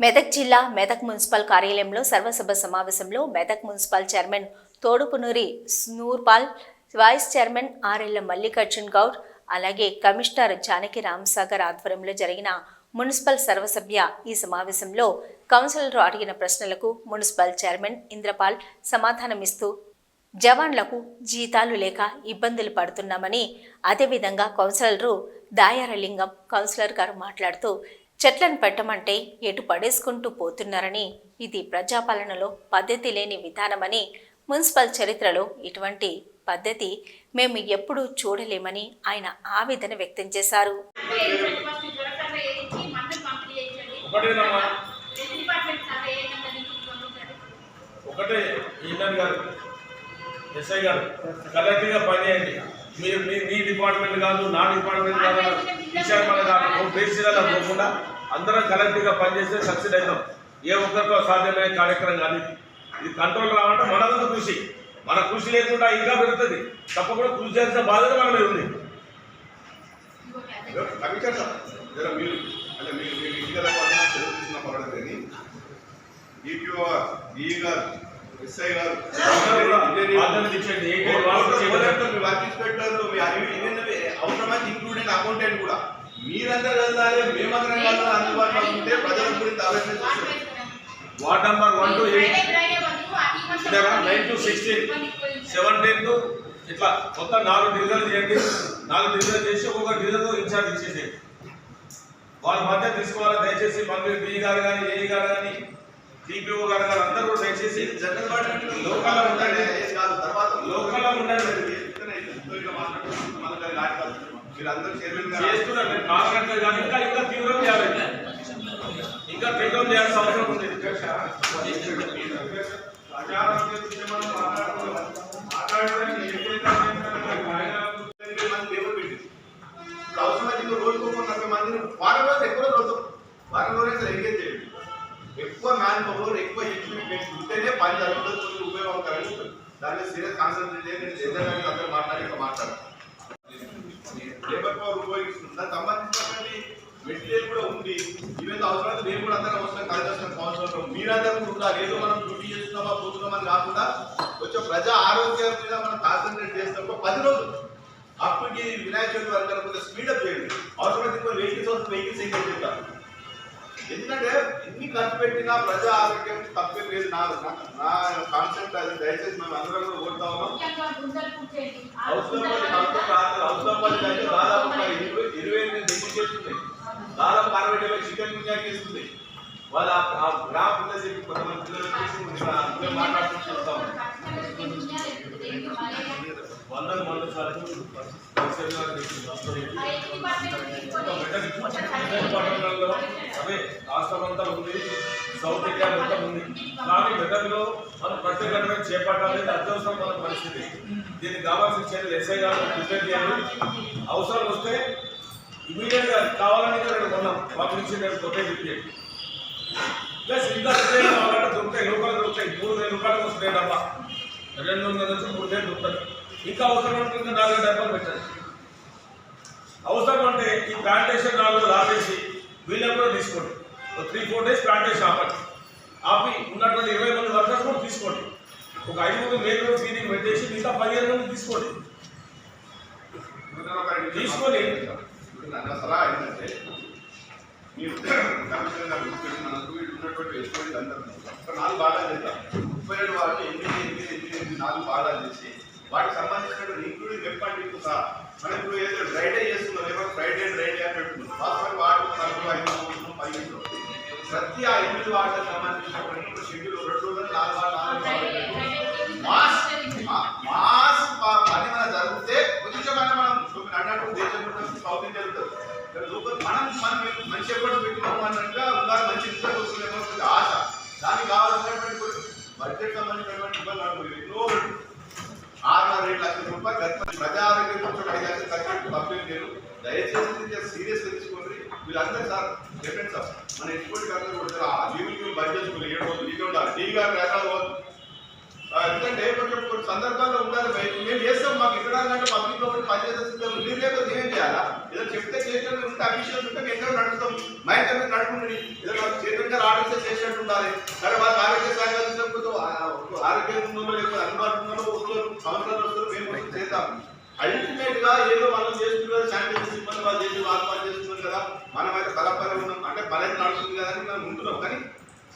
మెదక్ జిల్లా మెదక్ మున్సిపల్ కార్యాలయంలో సర్వసభ సమావేశంలో Medak municipal chairman Thodupunuri స్నూర్పాల్ vice chairman RL Mallikarjun Goud అలాగే కమిషనర్ జానకి రామసాగర్ ఆధ్వర్యంలో జరిగిన మున్సిపల్ సర్వసభ్య ఈ సమావేశంలో కౌన్సిలర్లు అడిగిన ప్రశ్నలకు మున్సిపల్ చైర్మన్ ఇంద్రపాల్ సమాధానమిస్తూ జవాన్లకు జీతాలు లేక ఇబ్బందులు పడుతున్నామని అదేవిధంగా కౌన్సిలర్లు దాయారలింగం కౌన్సిలర్ గారు మాట్లాడుతూ చెట్లను పెట్టమంటే ఎటు పడేసుకుంటూ పోతున్నారని ఇది ప్రజాపాలనలో పద్ధతి లేని విధానమని మున్సిపల్ చరిత్రలో ఇటువంటి పద్ధతి మేము ఎప్పుడూ చూడలేమని ఆయన ఆవేదన వ్యక్తం చేశారు. ఒకటే ఇంటర్ గారు ఎస్ఐ గారు కలెక్ట్గా పనిచేయండి. మీరు మీ డిపార్ట్మెంట్ కాదు నా డిపార్ట్మెంట్ కాదు. మన కాదు బేసిగా పోకుండా అందరం కలెక్ట్గా పనిచేస్తే సక్సెస్ అవుతాం ఏ ఒక్కరితో సాధ్యమయ్యే కార్యక్రమం కాదు ఇది. కంట్రోల్ రావాలంటే మనదంతా కృషి మన కృషి లేకుండా ఇంకా పెరుగుతుంది తప్పకుండా కృషి చేసిన బాధ్యత మన మీద ఉంది కమిషన్ ఏ ఏ అవసరమైతే ఇంక్లూడింగ్ అకౌంటెంట్ కూడా. మీరంతా కదలాలి మేమందరం కదలాలి అందుబాటులో ఉంటే ప్రజల గురించి వస్తుంది ward number one two eight. Nine to sixteen. Seventeen to ఇట్లా మొత్తం నాలుగు డివిజన్లు చేయండి. నాలుగు డివిజన్ చేసి ఒక్కొక్క డివిజన్ ఇన్ఛార్జ్ ఇచ్చేసేయండి వాళ్ళ మధ్య తీసుకోవాలి దయచేసి మంత్రి బి గారు కానీ ఏఈ గారు కానీ టీపీఓ గారు కానీ అందరూ కూడా దయచేసి జనరల్ లోకల్లో ఉండండి. ఏం లోకల్లో ఉండండి. మీరు అందరూ చైర్మన్ గారు చేస్తున్నారు నేను నాలుగు గంటలు కానీ ఇంకా ఇంకా తీవ్రం చేయాలి ఇంకా తీవ్రం చేయాల్సిన అవసరం ఉంది ప్రచారం చేస్తే మనం మాట్లాడుకోవాలి. మాట్లాడడానికి ఎప్పుడైతే ఆయన ఇరవై మంది లేబర్ పెట్టింది ఇప్పుడు అవసరమైతే ఇంకో రోజుకు ఒక నలభై మందిని వారం రోజులు ఎక్కువ రోజు వారం రోజులు అసలు ఎంగేజ్ చేయండి ఎక్కువ మ్యాన్ పవర్ ఎక్కువ ఎక్విప్మెంట్ ఉంటేనే పని జరుగుతుంది కొంచెం ఉపయోగకరంగా ఉంటుంది దాని మీద సీరియస్ కాన్సన్ట్రేట్ చేయండి ఎదురు అందరూ మాట్లాడి ఇంకా మాట్లాడారు లేబర్ పవర్ ఉపయోగిస్తుంది దానికి సంబంధించినటువంటి మెటీరియల్ కూడా ఉంది. ఈవెన్ అవసరం మేము కూడా అందరం అవసరం కలిసి కౌన్సిలర్ మీరందరూ కూడా ఏదో మనం డ్యూటీ చేస్తున్నామా పోతున్నామని కాకుండా కొంచెం ప్రజా ఆరోగ్యం మీద మనం కాన్సన్ట్రేట్ చేస్తాం పది రోజులు అప్పటికి వినాయక చవితి వరకు కొంచెం స్పీడప్ చేయండి. అవసరమైతే కొన్ని వెహికల్స్ వస్తుంది వెహికల్స్ ఎందుకంటే ఎన్ని ఖర్చు పెట్టినా ప్రజా ఆరోగ్యం తప్పే లేదు. నా నా కాన్సెప్ట్ అది. దయచేసి మేము అందరం కూడా ఓడుతా ఉన్నాం. అవసరం రెండు వేలు ఎనిమిది దగ్గర చేస్తుంది దాదాపు అరవై డెబ్బై చికెన్ గుంజా చేస్తుంది ఉంది వాళ్ళు ఆ- ఆ గ్రామ పిల్లలు చెప్పి కొంతమంది పిల్లలు చేసి మాట్లాడుతూ చూస్తాం వందలు వంద సార్లు పట్టణంలో అదే రాష్ట్రం అంతా ఉంది సౌత్ ఇండియా మొత్తం ఉంది కానీ మెదక్లో మనం ప్రత్యేకంగా చేపట్టాలి. అత్యవసరం మన పరిస్థితి. దీనికి కావాల్సిన చర్యలు ఎస్ఐ గారు ప్రిపేర్ చేయాలి అవసరం వస్తే ఇమీడియట్గా కావాలని నేను కొన్నాం. వాటి నుంచి నేను కొట్టే చెప్పి ప్లస్ ఇంకా రిటైల్ కావాలంటే దొరుకుతాయి లోకల్ దొరుకుతాయి. మూడు వేల రూపాయలకు వస్తాయి డబ్బా. రెండు వందల నుంచి మూడు వేలు దొరుకుతాయి. ఇంకా అవసరం అంటే ఇంకా నాలుగు డబ్బాలు పెట్టండి. అవసరం అంటే ఈ ప్లాంటేషన్ నాలుగు ఆపేసి వీళ్ళని కూడా తీసుకోండి. ఒక త్రీ ఫోర్ డేస్ ప్లాంటేషన్ ఆపండి. ఆపి ఉన్నటువంటి ఇరవై మంది వర్కర్స్ కూడా తీసుకోండి. ఒక ఐదు మంది రోడ్ ఫీలింగ్ పెట్టేసి మిగతా పదిహేను మంది తీసుకోండి. తీసుకొని నా సలహా ఏంటంటే మీరు గారు గుర్తుపెట్టి మనకు ఉన్నటువంటి ఎస్ఓడి అందరూ. ఒక నాలుగు భాగాలు చేద్దాం ముప్పై ఏడు వాళ్ళు ఎనిమిది ఎనిమిది ఎనిమిది ఎనిమిది నాలుగు చేసి వాటికి సంబంధించినటువంటి ఇంక్లూడింగ్ వెబ్ పండింగ్ సహా మనం ఇప్పుడు ఏదో డ్రైడే చేస్తున్నాం ఏమో ఫ్రైడే డ్రైడే అని పెట్టుకున్నాం వాస్తవానికి వాడు నలుగురు ఐదు మూడు పది ప్రతి ఆ ఎనిమిది వాటికి సంబంధించినటువంటి షెడ్యూల్ రెండు నాలుగు నాలుగు సౌత్ మనం మనం మంచి ఎఫర్ట్స్ పెట్టినాము అన్నట్టుగా ఉండాలి మంచి రిజల్ట్ కొంచెం ఆశ. దానికి కావాల్సినటువంటి బడ్జెట్ సంబంధించినటువంటి ఇబ్బంది అనుకోలేదు ఎన్నో ఆరున్నర ఏడు లక్షల రూపాయలు గత ప్రజా ఆరోగ్యం ఐదు లక్షలు ఖర్చు లేదు దయచేసి సీరియస్ తీసుకోండి వీళ్ళందరూ సార్ సార్ మన ఎటువంటి అందరూ కూడా ఆ లీవులు బడ్జెట్ ఏడు రోజులు ఉండాలి డీ గారు రకాలు ఎందుకంటే కొంచెం కొన్ని సందర్భాల్లో ఉండాలి బయట మేము చేస్తాం మాకు ఎక్కడ పబ్లిక్లో పని చేస్తాం మీరు లేకపోతే ఏం చేయాలా? ఏదో చెప్తే చేసినట్టు ఉంటే అఫీషియల్ ఉంటే ఎక్కడ నడుస్తాం. మా ఇంట్లో మీరు ఏదో మాకు చేతులుగా ఆడిస్తే చేసినట్టు ఉండాలి. సరే వాళ్ళకి ఆరోగ్య సహాయం అందించకపోతే ఆరోగ్యం ఉందో లేకపోతే అందుబాటులో ఉన్నదో వస్తారు సంవత్సరాలు వస్తారు మేము చేస్తాం చేద్దాం. అల్టిమేట్గా ఏదో మనం చేస్తున్నారు శానిటైజర్ సిబ్బంది వాళ్ళు చేసి వాళ్ళు పని చేస్తున్నారు కదా. మనం అయితే బలపరి ఉన్నాం. అంటే బలం నడుస్తుంది కదా అని మనం ఉంటున్నాం. కానీ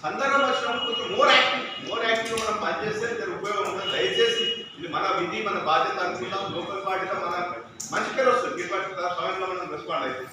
సందర్భం వచ్చినప్పుడు కొంచెం మోర్ యాక్టివ్ మోర్ యాక్టివ్ మనం పనిచేస్తే దాని ఉపయోగం ఉంటుంది దయచేసి ఇది మన విధి మన బాధ్యత అనుకుందాం లోకల్ పార్టీలో మన మంచి పేరు వస్తుంది. మీ ఇటువంటి సమయంలో మనం రెస్పాండ్ అయితే